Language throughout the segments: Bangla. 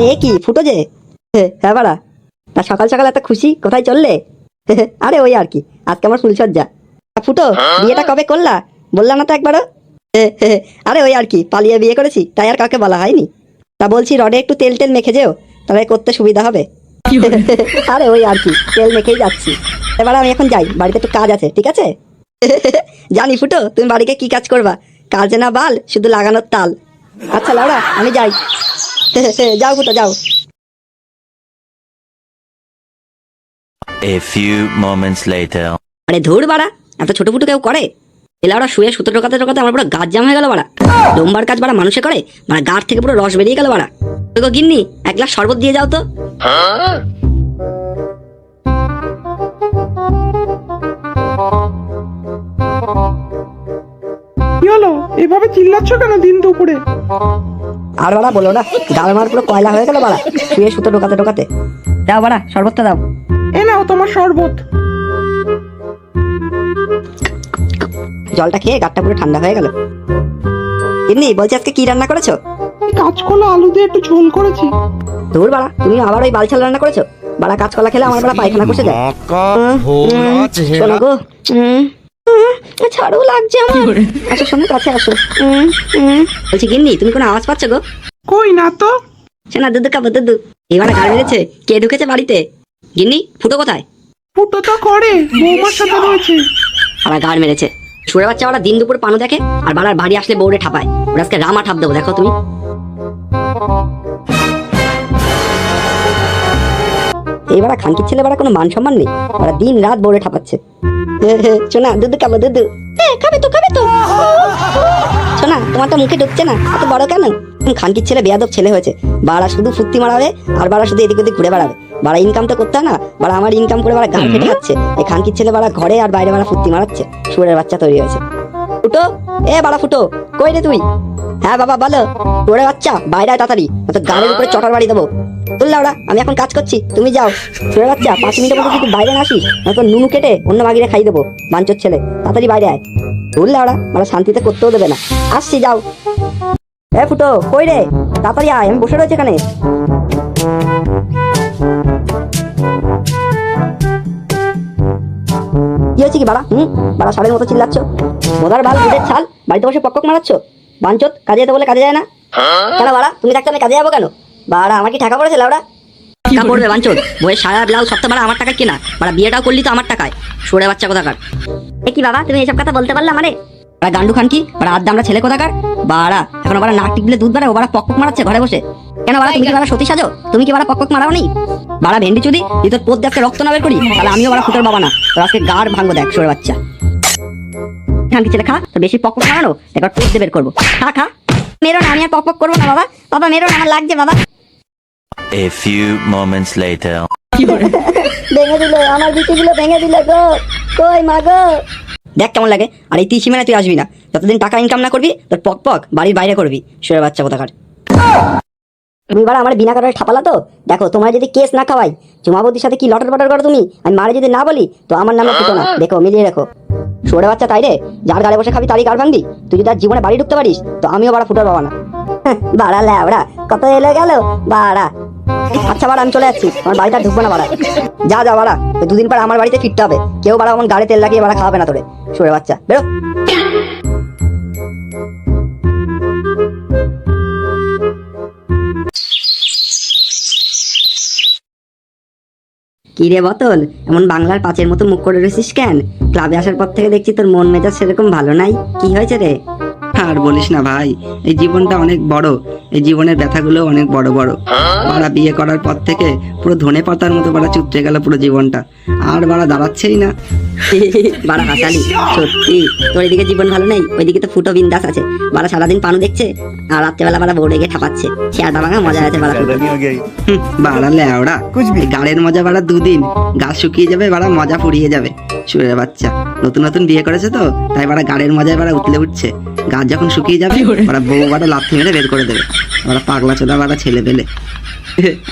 আরে এ কি ফুটো যে হ্যাঁ বাড়া। তা সকাল সকাল এত খুশি কোথায় চললে? আরে ওই আর কি আজকে আমার ফুলসজ্জা ফুটো বিয়েটা কবে করলা? বললাম না তো একবারও? হে, আরে ওই আর কি পালিয়ে বিয়ে করেছি তাই আর কাউকে বলা হয়নি। তা বলছি রডে একটু তেল টেল মেখে যেও তাহলে করতে সুবিধা হবে। আরে ওই আর কি তেল মেখেই যাচ্ছি। এবার আমি এখন যাই বাড়িতে একটু কাজ আছে ঠিক আছে? জানি ফুটো তুমি বাড়িতে কি কাজ করবা? কাজে না বাল শুধু লাগানোর তাল। আচ্ছা লাউড়া আমি যাই। যাও ফুটো যাও। A few moments later. আরে ধুর বাড়া এত ছোট ফুটো কেউ করে? এলাওরা শুয়ে সুতো টোকাতে টোকাতে আমার পুরো গাছ জাম হয়ে গেল বাড়া। লোম্বার কাজ বাড়া মানুষে করে মানে গাছ থেকে পুরো রস বেরিয়ে গেল বাড়া। তোকে গিন্নি এক গ্লাস শরবত দিয়ে যাও তো। এভাবে চিল্লাচ্ছ কেন দিন দুপুরে? আর বাড়া বলো না গাল মার পুরো কয়লা হয়ে গেল বাড়া শুয়ে সুতো টোকাতে টোকাতে দাও বাড়া শরবতটা দাও। এ নাও তোমার শরবত। জলটা খেয়ে গাটটা পুরো ঠান্ডা হয়ে গেল। এমনি বলছি আজকে কি রান্না করেছ? কাঁচকলা আলু দিয়ে একটু ঝোল করেছি। ধুর বাড়া তুমি আবার ওই বালছাল রান্না করেছ? বাড়া কাঁচকলা খেলে আমার বাড়া পায়খানা কষে যায়। শোনো গো। উম, ছাড়ো লাগছে আমার। আচ্ছা শোনো কাছে আসো। উম, উম। বলছি গিন্নি তুমি কোনো আওয়াজ পাচ্ছ গো? কই না তো? শোনা দুধু কাপো দুধু এবারে গাড়ি মেরেছে কে ঢুকেছে বাড়িতে? গিন্নি ফুটো কোথায়? ফুটো তো করে বৌমার সাথে রয়েছে। আবার গাড় মেরেছে। সুরে বাচ্চা ওরা দিন দুপুর পানো দেখে আর বাড়ার বাড়ি আসলে বউরে ঠাপায়। ওরা আজকে রামা ঠাপ দেবো দেখো তুমি। এইবার খানকির ছেলে বাড়া কোনো মান সম্মান নেই। ওরা দিন রাত বউরে ঠাপাচ্ছে। শোনা দুধু খাব দুধু খাবে তো খাবে তো। শোনা তোমার তো মুখে ঢুকছে না। এত বড় কেন? খানকির ছেলে বেয়াদব ছেলে হয়েছে। বাড়া শুধু ফুর্তি মারাবে আর বাড়া শুধু এদিক ওদিক ঘুরে বেড়াবে। বাড়া ইনকাম তো করতে হয় না বাড়া আমার ইনকাম করে বাড়া গান ফেটে যাচ্ছে এই খানকির ছেলে বাড়া ঘরে আর বাইরে বাড়া ফুর্তি মারাচ্ছে। সুরের বাচ্চা তৈরি হয়েছে। ফুটো এ বাড়া ফুটো কই রে তুই? হ্যাঁ বাবা, বলো। তোরে বাচ্চা, বাইরে তাড়াতাড়ি। তো গাড়ির উপরে চটার বাড়ি দেবো। তুললা ওরা আমি এখন কাজ করছি, তুমি যাও। তোরে বাচ্চা, পাঁচ মিনিটের মধ্যে যদি বাইরে না আসিস নুনু কেটে অন্য মাগিরে খাই দেবো, বাঞ্চর ছেলে। তাড়াতাড়ি বাইরে আয়। তুললা ওরা মানে শান্তিতে করতেও দেবে না। আসছি, যাও। এ ফুটো, কই রে? তাড়াতাড়ি আয়, আমি বসে রয়েছে এখানে। কি হয়েছে কি, বাড়া? হুম? বাড়া, সারের মতো চিল্লাচ্ছ। বোধার বাল, দুধের ছাল, বাড়িতে বসে পক পক মারাচ্ছ? বাঞ্চত কাজে যেতে বলে কাজে যায় না। কেন বাড়া তুমি থাকতে আমি কাজে যাব কেন? বাড়া আমার কি টাকা পড়েছে লাউড়া টাকা পড়বে বাঞ্চত। বইয়ের সারা ব্লাউজ সপ্তাহ বাড়া আমার টাকা কেনা। বাড়া বিয়েটাও করলি তো আমার টাকায়। সরে বাচ্চা কোথাকার? এ কি বাবা তুমি এসব কথা বলতে পারলে আমারে? বাড়া গান্ডু খান কি? বাড়া আদ্দা আমরা ছেলে কোথাকার? বাড়া এখন বাড়া নাক টিপলে দুধ বাড়া ও বাড়া মারাচ্ছে ঘরে বসে। কেন বাড়া তুমি কি বাড়া সতী সাজো? তুমি কি বাড়া পক পক মারাও নি বাড়া ভেন্ডি চুদি তুই তোর পোত দেখতে রক্ত না বের করি? তাহলে আমিও বাড়া ফুটোর বাবা না। তোর আজকে গাড় ভাঙবো দেখ সরে বাচ্চা। কি ছেলে খা তো বেশি পক পক মারানো এবার পোত দিয়ে বের করব। খা খা। মেরো না আমি আর পক পক করব না বাবা। বাবা মেরো না আমার লাগছে বাবা। A few moments later. ভেঙে দিল আমার বিচিগুলো ভেঙে দিল গো। কই মা গো? দেখ কেমন লাগে আর এই তিসি মানে তুই আসবি না। যতদিন টাকা ইনকাম না করবি তোর পক পক বাড়ির বাইরে করবি শুয়ে বাচ্চা কোথাকার। তুমি বাড়া আমার বিনা কারণে ঠাপালা তো? দেখো তোমার যদি কেস না খাওয়াই চুমাবতির সাথে কি লটার বটার করো তুমি? আমি মারে যদি না বলি, তো আমার নামে ফুটো না। দেখো, মিলিয়ে রাখো। সরে বাচ্চা তাই রে? যার গাড়ি বসে খাবি তারই কার ভাঙবি? তুই যদি আর জীবনে বাড়ি ঢুকতে পারিস, তো আমিও বাড়া ফুটোর বাবা না। বাড়া ল্যাবড়া কত এলে গেল, বাড়া। আচ্ছা বাড়া, আমি চলে যাচ্ছি। আমার বাড়িটা ঢুকবো না, বাড়া। যা যা, বাড়া। দুদিন পর আমার বাড়িতে ফিরতে হবে। কেউ বাড়া আমার গাড়ি তেল লাগিয়ে বাড়া খাওয়াবে না তোরে সরে বাচ্চা। বেরো। কি রে বতল? এমন বাংলার পাঁচের মতো মুখ করে রয়েছিস কেন? ক্লাবে আসার পর থেকে দেখছি তোর মন মেজাজ সেরকম ভালো নাই। কি হয়েছে রে? আর বলিস না ভাই, এই জীবনটা অনেক বড়। এই জীবনের ব্যথাগুলো অনেক বড় বড়। বাড়া বিয়ে করার পর থেকে পুরো ধনে পাতার মতো বাড়া চুপচে গেল পুরো জীবনটা। আর বাড়া দাঁড়াচ্ছেই না। বাড়া হাসালি সত্যি। তোর এদিকে জীবন ভালো নেই ওইদিকে তো ফুটো বিন্দাস আছে। বাড়া সারাদিন পানু দেখছে আর রাত্রেবেলা বাড়া বোর্ডে গিয়ে ঠাপাচ্ছে। আটা মজা আছে বাড়া বাড়া লেওড়া এই গাড়ের মজা বাড়া দুদিন। গাছ শুকিয়ে যাবে বাড়া মজা ফুরিয়ে যাবে। শুয়ে বাচ্চা। নতুন নতুন বিয়ে করেছে তো তাই বাড়া গাড়ের মজায় বাড়া উতলে উঠছে। গাছ যখন শুকিয়ে যাবে বাড়া বউ বাড়া লাথি মেরে বের করে দেবে। বাড়া পাগলা চোদা বাড়া ছেলে পেলে।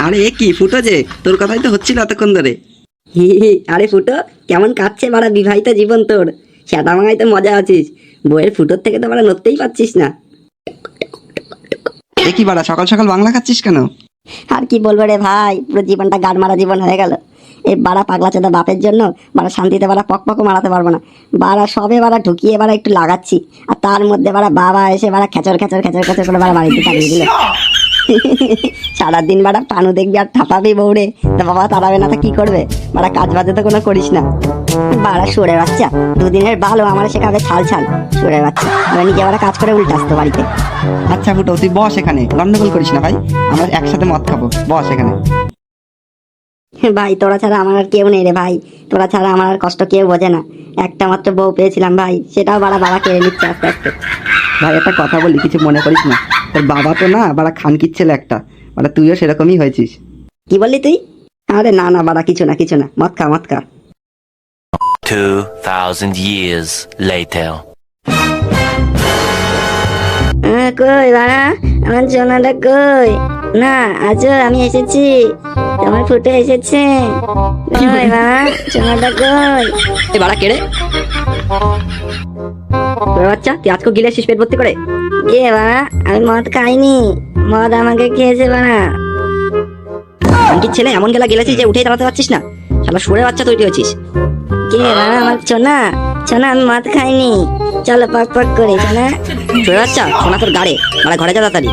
আরে এ কি ফুটো যে? তোর কথাই তো হচ্ছিল এতক্ষণ ধরে। আরে ফুটো কেমন কাটছে বাড়া বিবাহিত জীবন তোর? সেটা ভাঙাই তো মজা আছিস। বইয়ের ফুটোর থেকে তো বাড়া নড়তেই পারছিস না। এ কি বাড়া সকাল সকাল বাংলা খাচ্ছিস কেন? আর কি বলব রে ভাই পুরো জীবনটা গাড় মারা জীবন হয়ে গেল। এই বাড়া পাগলা চোদা বাপের জন্য বাড়া শান্তিতে বাড়া পক পকও মারাতে পারব না। বাড়া সবে বাড়া ঢুকিয়ে বাড়া একটু লাগাচ্ছি। আর তার মধ্যে বাড়া বাবা এসে বাড়া খেচর খেচর খেচর খেচর করে বাড়া বাড়িতে দিল। সারাদিন বাড়া, পানু দেখবি আর ঠাপাবি বউরে। তা বাবা তাড়াবে না, তা কি করবে? বাড়া, কাজ বাজে তো কোনো করিস না। বাড়া সরে বাচ্চা, দুদিনের ভালো আমার সেখানে ছাল ছাল। সরে বাচ্চা, এবার নিজে বাড়া কাজ করে উল্টে আসতো বাড়িতে। আচ্ছা ফুটো, তুই বস এখানে, গন্ডগোল করিস না ভাই। আমরা একসাথে মদ খাব, বস এখানে। ভাই তোরা ছাড়া আমার আর কেউ নেই রে ভাই। তোরা ছাড়া আমার আর কষ্ট কেউ বোঝে না। একটা মাত্র বউ পেয়েছিলাম ভাই সেটাও বাড়া বাবা কেড়ে নিচ্ছে আস্তে আস্তে। ভাই একটা কথা বলি কিছু মনে করিস না। তোর বাবা তো না বাড়া খানকির ছেলে একটা। মানে তুইও সেরকমই হয়েছিস। কি বললি তুই? আরে না না বাড়া কিছু না কিছু না। মদ খা মদ খা। 2,000 years later. কই বাড়া? আমার জোনাটা কই? না আজও আমি এসেছি। তোমার ফুটে এসেছে। বাড়া কই কেড়ে তোর বাচ্চা তুই আজকে গিলেছিস পেট ভর্তি করে? কে বাড়া আমি মদ খাইনি। মদ আমাকে খেয়েছে বাড়া কি ছেলে এমন গেলা গেলেছিস যে উঠেই দাঁড়াতে পারছিস না। শালা সুরে বাচ্চা তৈরি হয়েছিস। কে বাড়া আমার সোনা সোনা আমি মদ খাইনি। চলো পাক পাক করে সোনা। সুরে বাচ্চা সোনা তোর গাড়ে। মানে ঘরে যা তাড়াতাড়ি।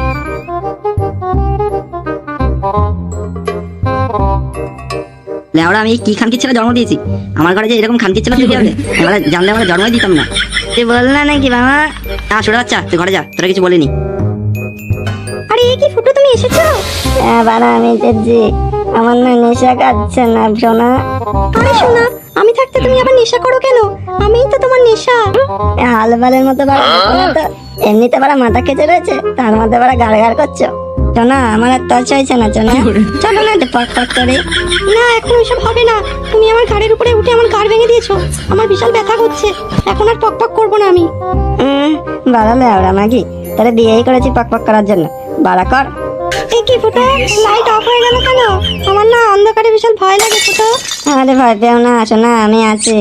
লেওড়া আমি কি খানকির ছেলে জন্ম দিয়েছি? আমার ঘরে যে এরকম খানকির ছেলে তৈরি হবে আমরা জানলে আমরা জন্মই দিতাম না। তুই বল না নাকি বাবা? না ছোট বাচ্চা তুই ঘরে যা তোরা কিছু বলিনি। আরে কি ফুটো তুমি এসেছ? হ্যাঁ বাবা আমি এসেছি আমার না নেশা কাটছে না সোনা। আরে সোনা আমি থাকতে তুমি আবার নেশা করো কেন? আমিই তো তোমার নেশা। হালবালের মতো এমনিতে বাড়া মাথা খেতে রয়েছে তার মধ্যে বাড়া গাড় গাড় করছ। চনা আমার আর তর চাইছে না চনা চলো না পক পক করে। না এখন ওইসব হবে না। তুমি আমার ঘাড়ের উপরে উঠে আমার ঘাড় ভেঙে দিয়েছ। আমার বিশাল ব্যথা করছে। এখন আর পক পক করব না আমি। বাড়ালে ওরা নাকি? তাহলে বিয়েই করেছি পক পক করার জন্য। বাড়া কর। এই কি ফুটো? লাইট অফ হয়ে গেল কেন? আমার না অন্ধকারে বিশাল ভয় লাগে ফুটো। আরে ভয় পেও না আসো না আমি আছি।